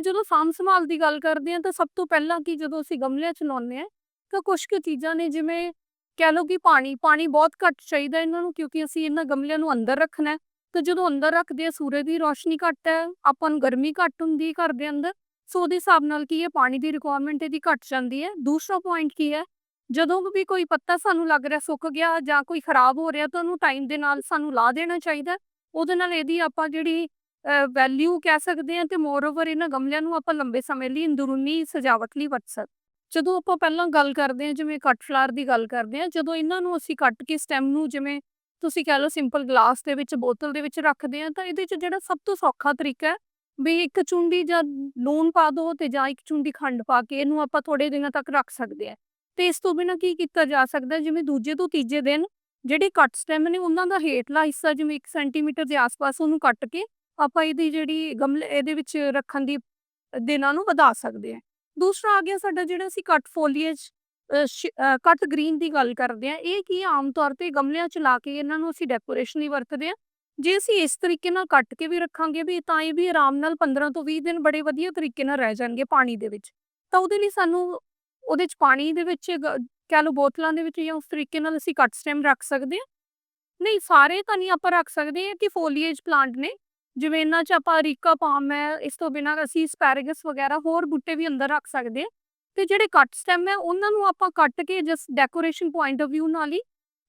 ਤੇ ਜਦੋਂ ਸਾਂਭ ਸੰਭਾਲ ਦੀ ਗੱਲ ਕਰਦੇ ਹਾਂ ਤਾਂ ਸਭ ਤੋਂ ਪਹਿਲਾਂ ਕਿ ਜਦੋਂ ਅਸੀਂ ਗਮਲਿਆਂ 'ਚ ਲਾਉਂਦੇ ਹਾਂ ਤਾਂ ਕੁਛ ਕੁ ਚੀਜ਼ਾਂ ਨੇ ਜਿਵੇਂ ਕਹਿ ਲਓ ਕਿ ਪਾਣੀ ਪਾਣੀ ਬਹੁਤ ਘੱਟ ਚਾਹੀਦਾ ਇਹਨਾਂ ਨੂੰ ਕਿਉਂਕਿ ਅਸੀਂ ਇਹਨਾਂ ਗਮਲਿਆਂ ਨੂੰ ਅੰਦਰ ਰੱਖਣਾ ਹੈ। ਤੇ ਜਦੋਂ ਅੰਦਰ ਰੱਖਦੇ ਆ ਸੂਰਜ ਦੀ ਰੋਸ਼ਨੀ ਘੱਟ ਹੈ, ਆਪਾਂ ਨੂੰ ਗਰਮੀ ਘੱਟ ਹੁੰਦੀ ਘਰ ਦੇ ਅੰਦਰ, ਸੋ ਉਹਦੇ ਹਿਸਾਬ ਨਾਲ ਕੀ ਹੈ ਪਾਣੀ ਦੀ ਰਿਕੁਆਇਰਮੈਂਟ ਇਹਦੀ ਘੱਟ ਜਾਂਦੀ ਹੈ। ਦੂਸਰਾ ਪੁਆਇੰਟ ਕੀ ਹੈ, ਜਦੋਂ ਵੀ ਕੋਈ ਪੱਤਾ ਸਾਨੂੰ ਲੱਗ ਰਿਹਾ, ਸੁੱਕ ਗਿਆ ਜਾਂ ਕੋਈ ਖਰਾਬ ਹੋ ਰਿਹਾ ਤਾਂ ਉਹਨੂੰ ਟਾਈਮ ਦੇ ਨਾਲ ਸਾਨੂੰ ਲਾ ਦੇਣਾ ਚਾਹੀਦਾ ਉਹਦੇ ਨਾਲ ਇਹਦੀ ਆਪਾਂ ਜਿਹੜੀ ਵੈਲਿਊ ਕਹਿ ਸਕਦੇ ਹਾਂ ਤੇ ਮੋਰ ਓਵਰ ਇਹਨਾਂ ਗਮਲਿਆਂ ਨੂੰ ਆਪਾਂ ਲੰਬੇ ਸਮੇਂ ਲਈ ਅੰਦਰੂਨੀ ਸਜਾਵਟ ਲਈ ਵਰਤ ਸਕਦੇ ਜਦੋਂ ਆਪਾਂ ਪਹਿਲਾਂ ਗੱਲ ਕਰਦੇ ਹਾਂ, ਜਿਵੇਂ ਕੱਟ ਫਲਾਰ ਦੀ ਗੱਲ ਕਰਦੇ ਹਾਂ, ਜਦੋਂ ਇਹਨਾਂ ਨੂੰ ਅਸੀਂ ਕੱਟ ਕੇ ਸਟੈਮ ਨੂੰ ਜਿਵੇਂ ਤੁਸੀਂ ਕਹਿ ਲਓ ਸਿੰਪਲ ਗਲਾਸ ਦੇ ਵਿੱਚ, ਬੋਤਲ ਦੇ ਵਿੱਚ ਰੱਖਦੇ ਆ ਤਾਂ ਇਹਦੇ 'ਚ ਜਿਹੜਾ ਸਭ ਤੋਂ ਸੌਖਾ ਤਰੀਕਾ ਹੈ ਵੀ ਇੱਕ ਚੁੰਡੀ ਜਾਂ ਲੂਣ ਪਾ ਦਿਓ ਤੇ ਜਾਂ ਇੱਕ ਚੁੰਡੀ ਖੰਡ ਪਾ ਕੇ ਇਹਨੂੰ ਆਪਾਂ ਥੋੜੇ ਦਿਨਾਂ ਤੱਕ ਰੱਖ ਸਕਦੇ ਆ ਤੇ ਇਸ ਤੋਂ ਬਿਨਾਂ ਕੀ ਕੀਤਾ ਜਾ ਸਕਦਾ, ਜਿਵੇਂ ਦੂਜੇ ਤੋਂ ਤੀਜੇ ਦਿਨ ਜਿਹੜੇ ਕੱਟ ਸਟੈਮ ਨੇ ਉਹਨਾਂ ਦਾ ਹੇਠਲਾ ਹਿੱਸਾ ਜਿਵੇਂ 1 ਸੈਂਟੀਮੀਟਰ ਦੇ ਆਸ-ਪਾਸ ਉਹਨੂੰ ਕੱਟ ਕੇ ਆਪਾਂ ਇਹਦੀ ਜਿਹੜੀ ਗਮਲੇ, ਇਹਦੇ ਵਿੱਚ ਰੱਖਣ ਦੀ ਦਿਨਾਂ ਨੂੰ ਵਧਾ ਸਕਦੇ ਹਾਂ। ਦੂਸਰਾ ਆ ਗਿਆ ਸਾਡਾ ਜਿਹੜਾ ਅਸੀਂ ਕੱਟ ਫੋਲੀਏਜ ਕੱਟ ਗ੍ਰੀਨ ਦੀ ਗੱਲ ਕਰਦੇ ਆ ਇਹ ਕੀ ਆਮ ਤੌਰ ਤੇ ਗਮਲਿਆਂ 'ਚ ਲਾ ਕੇ ਇਹਨਾਂ ਨੂੰ ਅਸੀਂ ਡੈਕੋਰੇਸ਼ਨ ਲਈ ਵਰਤਦੇ ਆ ਜੇ ਅਸੀਂ ਇਸ ਤਰੀਕੇ ਨਾਲ ਕੱਟ ਕੇ ਵੀ ਰੱਖਾਂਗੇ ਵੀ, ਤਾਂ ਇਹ ਵੀ ਆਰਾਮ ਨਾਲ 15 ਤੋਂ 20 ਦਿਨ ਬੜੇ ਵਧੀਆ ਤਰੀਕੇ ਨਾਲ ਰਹਿ ਜਾਣਗੇ ਪਾਣੀ ਦੇ ਵਿੱਚ। ਤਾਂ ਉਹਦੇ ਲਈ ਸਾਨੂੰ ਉਹਦੇ 'ਚ ਪਾਣੀ ਦੇ ਵਿੱਚ ਗ- ਕਹਿ ਲਓ ਬੋਤਲਾਂ ਦੇ ਵਿੱਚ ਜਾਂ ਉਸ ਤਰੀਕੇ ਨਾਲ ਅਸੀਂ ਕੱਟ ਸਟੈਮ ਰੱਖ ਸਕਦੇ ਆ ਨਹੀਂ, ਸਾਰੇ ਤਾਂ ਨਹੀਂ ਆਪਾਂ ਰੱਖ ਸਕਦੇ, ਇਹ ਕਿ ਫੋਲੀਏਜ ਪਲਾਂਟ ਨੇ। ਜਿਵੇਂ ਇਹਨਾਂ 'ਚ ਆਪਾਂ ਅਰੀਕਾ ਪਾਮ ਹੈ, ਇਸ ਤੋਂ ਬਿਨਾਂ ਅਸੀਂ ਸਪੈਰੇਗਸ ਵਗੈਰਾ ਹੋਰ ਬੂਟੇ ਵੀ ਅੰਦਰ ਰੱਖ ਸਕਦੇ ਆ ਤੇ ਜਿਹੜੇ ਕੱਟ ਸਟੈਮ ਹੈ, ਉਹਨਾਂ ਨੂੰ ਆਪਾਂ ਕੱਟ ਕੇ ਜਸ ਡੈਕੋਰੇਸ਼ਨ ਪੁਆਇੰਟ ਆਫ View ਨਾਲ ਹੀ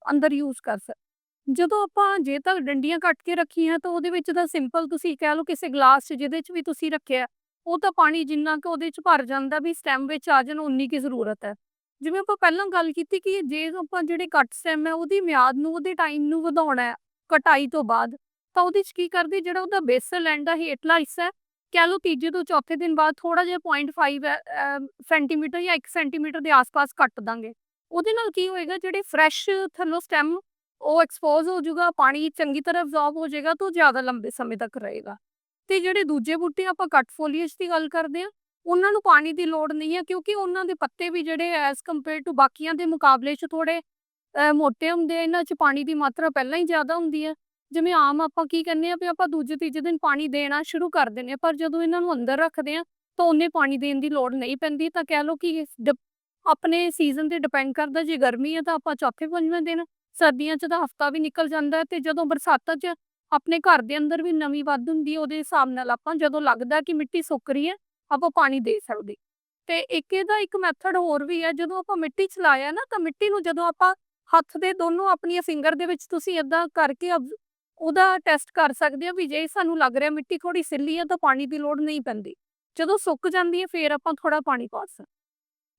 ਅੰਦਰ ਯੂਜ਼ ਕਰ ਸਕਦੇ ਜਦੋਂ ਆਪਾਂ ਜੇ ਤਾਂ ਡੰਡੀਆਂ ਕੱਟ ਕੇ ਰੱਖੀਆਂ ਤਾਂ ਉਹਦੇ ਵਿੱਚ ਤਾਂ ਸਿੰਪਲ ਤੁਸੀਂ ਕਹਿ ਲਓ ਕਿਸੇ ਗਲਾਸ 'ਚ ਜਿਹਦੇ 'ਚ ਵੀ ਤੁਸੀਂ ਰੱਖਿਆ, ਉਹ ਤਾਂ ਪਾਣੀ ਜਿੰਨਾ ਕਿ ਉਹਦੇ 'ਚ ਭਰ ਜਾਂਦਾ ਵੀ ਸਟੈਮ ਵਿੱਚ ਆ ਜਾਣ ਉਨੀ ਕੀ ਜ਼ਰੂਰਤ ਹੈ। ਜਿਵੇਂ ਆਪਾਂ ਪਹਿਲਾਂ ਗੱਲ ਕੀਤੀ ਕਿ ਜੇ ਆਪਾਂ ਜਿਹੜੇ ਕੱਟ ਸਟੈਮ ਹੈ, ਉਹਦੀ ਮਿਆਦ ਨੂੰ, ਉਹਦੇ ਟਾਈਮ ਨੂੰ ਵਧਾਉਣਾ ਹੈ, ਕਟਾਈ ਤੋਂ ਬਾਅਦ। ਤਾਂ ਉਹਦੇ 'ਚ ਕੀ ਕਰਦੀ ਜਿਹੜਾ ਉਹਦਾ ਬੇਸਲ ਐਂਡ ਦਾ ਹੇਠਲਾ ਹਿੱਸਾ ਹੈ ਕਹਿ ਲਓ ਤੀਜੇ ਤੋਂ ਚੌਥੇ ਦਿਨ ਬਾਅਦ ਥੋੜਾ ਜਿਹਾ 0.5 ਹੈ, ਸੈਂਟੀਮੀਟਰ ਜਾਂ 1 ਸੈਂਟੀਮੀਟਰ ਦੇ ਆਸ-ਪਾਸ ਕੱਟ ਦਾਂਗੇ। ਉਹਦੇ ਨਾਲ ਕੀ ਹੋਏਗਾ ਜਿਹੜੇ ਫਰੈਸ਼ ਥੱਲੋਂ ਸਟੈਮ ਉਹ ਐਕਸਪੋਜ਼ ਹੋ ਜਾਊਗਾ ਪਾਣੀ ਚੰਗੀ ਤਰ੍ਹਾਂ ਅਬਜ਼ੌਰਬ ਹੋ ਜਾਏਗਾ ਤਾਂ ਉਹ ਜ਼ਿਆਦਾ ਲੰਬੇ ਸਮੇਂ ਤੱਕ ਰਹੇਗਾ। ਤੇ ਜਿਹੜੇ ਦੂਜੇ ਬੂਟੇ ਆਪਾਂ ਕੱਟ ਫੋਲੀਏਜ ਦੀ ਗੱਲ ਕਰਦੇ ਆ ਉਹਨਾਂ ਨੂੰ ਪਾਣੀ ਦੀ ਲੋੜ ਨਹੀਂ ਹੈ ਕਿਉਂਕਿ ਉਹਨਾਂ ਦੇ ਪੱਤੇ ਵੀ ਜਿਹੜੇ ਐਸ ਕੰਪੇਅਰ ਟੂ ਬਾਕੀਆਂ ਦੇ ਮੁਕਾਬਲੇ 'ਚ ਥੋੜੇ ਮੋਟੇ ਹੁੰਦੇ ਆ ਇਹਨਾਂ 'ਚ ਪਾਣੀ ਦੀ ਮਾਤਰਾ ਪਹਿਲਾਂ ਹੀ ਜ਼ਿਆਦਾ ਹੁੰਦੀ ਹੈ। ਜਿਵੇਂ ਆਮ ਆਪਾਂ ਕੀ ਕਹਿੰਦੇ ਆ ਵੀ ਆਪਾਂ ਦੂਜੇ ਤੀਜੇ ਦਿਨ ਪਾਣੀ ਦੇਣਾ ਸ਼ੁਰੂ ਕਰ ਦਿੰਦੇ ਆ ਪਰ ਜਦੋਂ ਇਹਨਾਂ ਨੂੰ ਅੰਦਰ ਰੱਖਦੇ ਆ ਤਾਂ ਉਹਨੇ ਪਾਣੀ ਦੇਣ ਦੀ ਲੋੜ ਨਹੀਂ ਪੈਂਦੀ। ਤਾਂ ਕਹਿ ਲਓ ਕਿ ਆਪਣੇ ਸੀਜ਼ਨ ਤੇ ਡਿਪੈਂਡ ਕਰਦਾ, ਜੇ ਗਰਮੀ ਹੈ ਤਾਂ ਆਪਾਂ ਚੌਥੇ ਪੰਜਵੇਂ ਦਿਨ ਸਰਦੀਆਂ 'ਚ ਤਾਂ ਹਫਤਾ ਵੀ ਨਿਕਲ ਜਾਂਦਾ ਤੇ ਜਦੋਂ ਬਰਸਾਤਾਂ 'ਚ ਆਪਣੇ ਘਰ ਦੇ ਅੰਦਰ ਵੀ ਨਵੀਂ ਵੱਧ ਹੁੰਦੀ ਉਹਦੇ ਹਿਸਾਬ ਨਾਲ ਆਪਾਂ ਜਦੋਂ ਲੱਗਦਾ ਕਿ ਮਿੱਟੀ ਸੁੱਕ ਰਹੀ ਹੈ, ਆਪਾਂ ਪਾਣੀ ਦੇ ਸਕਦੇ। ਤੇ ਇੱਕ ਇਹਦਾ ਇੱਕ ਮੈਥਡ ਹੋਰ ਵੀ ਹੈ, ਜਦੋਂ ਆਪਾਂ ਮਿੱਟੀ ਚਲਾਇਆ ਨਾ, ਤਾਂ ਮਿੱਟੀ ਨੂੰ ਜਦੋਂ ਆਪਾਂ ਹੱਥ ਦੇ ਦੋਨੋਂ ਆਪਣੀਆਂ ਫਿੰਗਰ ਦੇ ਵਿੱਚ ਤੁਸੀਂ ਇਦਾਂ ਕਰਕੇ ਉਹਦਾ ਟੈਸਟ ਕਰ ਸਕਦੇ ਆ ਵੀ ਜੇ ਸਾਨੂੰ ਲੱਗ ਰਿਹਾ ਮਿੱਟੀ ਥੋੜੀ ਸਿੱਲੀ ਆ ਤਾਂ ਪਾਣੀ ਦੀ ਲੋੜ ਨਹੀਂ ਪੈਂਦੀ। ਜਦੋਂ ਸੁੱਕ ਜਾਂਦੀ ਹੈ ਫੇਰ ਆਪਾਂ ਥੋੜਾ ਪਾਣੀ ਪਾ ਸਕਦੇ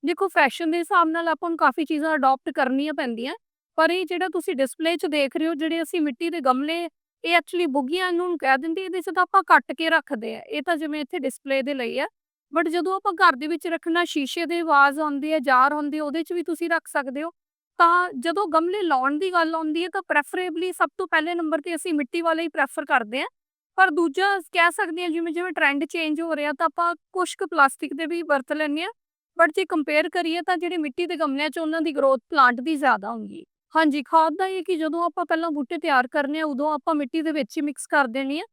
ਦੇਖੋ ਫੈਸ਼ਨ ਦੇ ਹਿਸਾਬ ਨਾਲ ਆਪਾਂ ਨੂੰ ਕਾਫੀ ਚੀਜ਼ਾਂ ਅਡਾਪਟ ਕਰਨੀਆਂ ਪੈਂਦੀਆਂ ਪਰ ਇਹ ਜਿਹੜਾ ਤੁਸੀਂ ਡਿਸਪਲੇ 'ਚ ਦੇਖ ਰਹੇ ਹੋ ਜਿਹੜੇ ਅਸੀਂ ਮਿੱਟੀ ਦੇ ਗਮਲੇ ਇਹ ਐਕਚੁਅਲੀ ਬੁੱਗੀਆਂ ਨੂੰ ਕਹਿ ਦਿੰਦੇ ਇਹਦੇ 'ਚ ਤਾਂ ਆਪਾਂ ਕੱਟ ਕੇ ਰੱਖਦੇ ਆ। ਇਹ ਤਾਂ ਜਿਵੇਂ ਇੱਥੇ ਡਿਸਪਲੇ ਦੇ ਲਈ ਆ। ਬਟ ਜਦੋਂ ਆਪਾਂ ਘਰ ਦੇ ਵਿੱਚ ਰੱਖਣਾ ਸ਼ੀਸ਼ੇ ਦੇ ਆਵਾਜ਼ ਆਉਂਦੀ ਹੈ ਜਾਰ ਹੁੰਦੇ ਆ, ਉਹਦੇ 'ਚ ਵੀ ਤੁਸੀਂ ਰੱਖ ਸਕਦੇ ਹੋ। ਤਾਂ ਜਦੋਂ ਗਮਲੇ ਲਾਉਣ ਦੀ ਗੱਲ ਆਉਂਦੀ ਹੈ ਤਾਂ ਪ੍ਰੈਫਰੇਬਲੀ ਸਭ ਤੋਂ ਪਹਿਲੇ ਨੰਬਰ ਤੇ ਅਸੀਂ ਮਿੱਟੀ ਵਾਲੇ ਹੀ ਪ੍ਰੈਫਰ ਕਰਦੇ ਹਾਂ। ਪਰ ਦੂਜਾ ਕਹਿ ਸਕਦੇ ਹਾਂ ਜਿਵੇਂ ਜਿਵੇਂ ਟ੍ਰੈਂਡ ਚੇਂਜ ਹੋ ਰਿਹਾ ਤਾਂ ਆਪਾਂ ਕੁਝ ਕੁ ਪਲਾਸਟਿਕ ਦੇ ਵੀ ਵਰਤ ਲੈਂਦੇ ਹਾਂ। ਬਟ ਜੇ ਕੰਪੇਅਰ ਕਰੀਏ ਤਾਂ ਜਿਹੜੇ ਮਿੱਟੀ ਦੇ ਗਮਲਿਆਂ 'ਚ ਉਹਨਾਂ ਦੀ ਗਰੋਥ ਪਲਾਂਟ ਦੀ ਜ਼ਿਆਦਾ ਹੁੰਦੀ ਹੈ। ਹਾਂਜੀ, ਖਾਦ ਦਾ ਇਹ ਕਿ ਜਦੋਂ ਆਪਾਂ ਪਹਿਲਾਂ ਬੂਟੇ ਤਿਆਰ ਕਰਨੇ ਆ, ਉਦੋਂ ਆਪਾਂ ਮਿੱਟੀ ਦੇ ਵਿੱਚ ਹੀ ਮਿਕਸ ਕਰ ਦੇਣੀ ਆ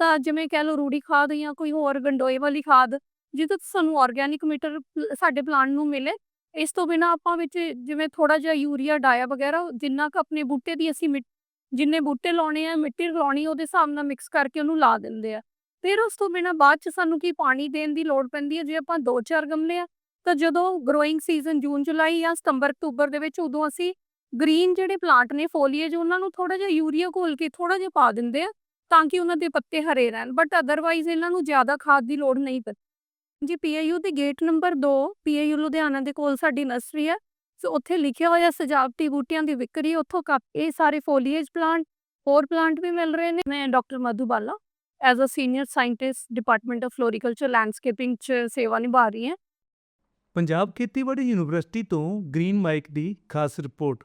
ਤਾਂ ਜਿਵੇਂ ਕਹਿ ਲਓ ਰੂੜੀ ਖਾਦ ਜਾਂ ਕੋਈ ਹੋਰ ਗੰਡੋਏ ਵਾਲੀ ਖਾਦ, ਜਿਹਦੇ ਤੋਂ ਸਾਨੂੰ ਆਰਗੈਨਿਕ ਮੀਟਰ ਸਾਡੇ ਪਲਾਂਟ ਨੂੰ ਮਿਲੇ ਇਸ ਤੋਂ ਬਿਨਾ ਆਪਾਂ ਵਿੱਚ ਜਿਵੇਂ ਥੋੜਾ ਜਿਹਾ ਯੂਰੀਆ, ਡਾਇਆ ਵਗੈਰਾ, ਜਿੰਨਾ ਕੁ ਆਪਣੇ ਬੂਟੇ ਦੀ ਅਸੀਂ ਮਿੱਟ- ਜਿੰਨੇ ਬੂਟੇ ਲਾਉਣੇ ਆ, ਮਿੱਟੀ ਲਾਉਣੀ ਉਹਦੇ ਹਿਸਾਬ ਨਾਲ ਮਿਕਸ ਕਰਕੇ ਉਹਨੂੰ ਲਾ ਦਿੰਦੇ ਆ। ਫਿਰ ਉਸ ਤੋਂ ਬਿਨਾ ਬਾਅਦ ਚ ਸਾਨੂੰ ਕੀ ਪਾਣੀ ਦੇਣ ਦੀ ਲੋੜ ਪੈਂਦੀ ਹੈ ਜੇ ਆਪਾਂ ਦੋ ਚਾਰ ਗਮਲੇ ਆ, ਤਾਂ ਜਦੋਂ ਗਰੋਇੰਗ ਸੀਜ਼ਨ ਜੂਨ, ਜੁਲਾਈ ਜਾਂ ਸਤੰਬਰ, ਅਕਤੂਬਰ ਦੇ ਵਿੱਚ ਉਦੋਂ ਅਸੀਂ ਗ੍ਰੀਨ ਜਿਹੜੇ ਪਲਾਂਟ ਨੇ ਫੋਲੀਏਜ ਉਹਨਾਂ ਨੂੰ ਥੋੜਾ ਜਿਹਾ ਯੂਰੀਆ ਘੋਲ ਕੇ ਥੋੜਾ ਜਿਹਾ ਪਾ ਦਿੰਦੇ ਆ, ਤਾਂ ਕਿ ਉਹਨਾਂ ਦੇ ਪੱਤੇ ਹਰੇ ਰਹਿਣ। ਬਟ ਅਦਰਵਾਈਜ਼ ਇਹਨਾਂ ਨੂੰ ਜ਼ਿਆਦਾ ਖਾਦ ਦੀ ਲੋੜ ਨਹੀਂ ਪੈਂਦੀ। ਜੀ ਪੀਆਈਯੂ ਦੇ ਗੇਟ ਨੰਬਰ 2 ਪੀਆਈਯੂ ਲੁਧਿਆਣਾ ਦੇ ਕੋਲ ਸਾਡੀ ਨਰਸਰੀ ਹੈ। ਸੋ ਉੱਥੇ ਲਿਖਿਆ ਹੋਇਆ ਸਜਾਵਟੀ ਬੂਟਿਆਂ ਦੀ ਵਿਕਰੀ, ਉੱਥੋਂ ਕੱਪ ਇਹ ਸਾਰੇ ਫੋਲੀਏਜ ਪਲਾਂਟ ਹੋਰ ਪਲਾਂਟ ਵੀ ਮਿਲ ਰਹੇ ਨੇ। ਮੈਂ doctor Madhu Bala as a senior scientist department of floriculture landscaping ਚ ਸੇਵਾ ਨਿਭਾ ਰਹੀ ਹਾਂ। ਪੰਜਾਬ ਖੇਤੀਬਾੜੀ ਯੂਨੀਵਰਸਿਟੀ ਤੋਂ ਗ੍ਰੀਨ ਮਾਈਕ ਦੀ ਖਾਸ ਰਿਪੋਰਟ।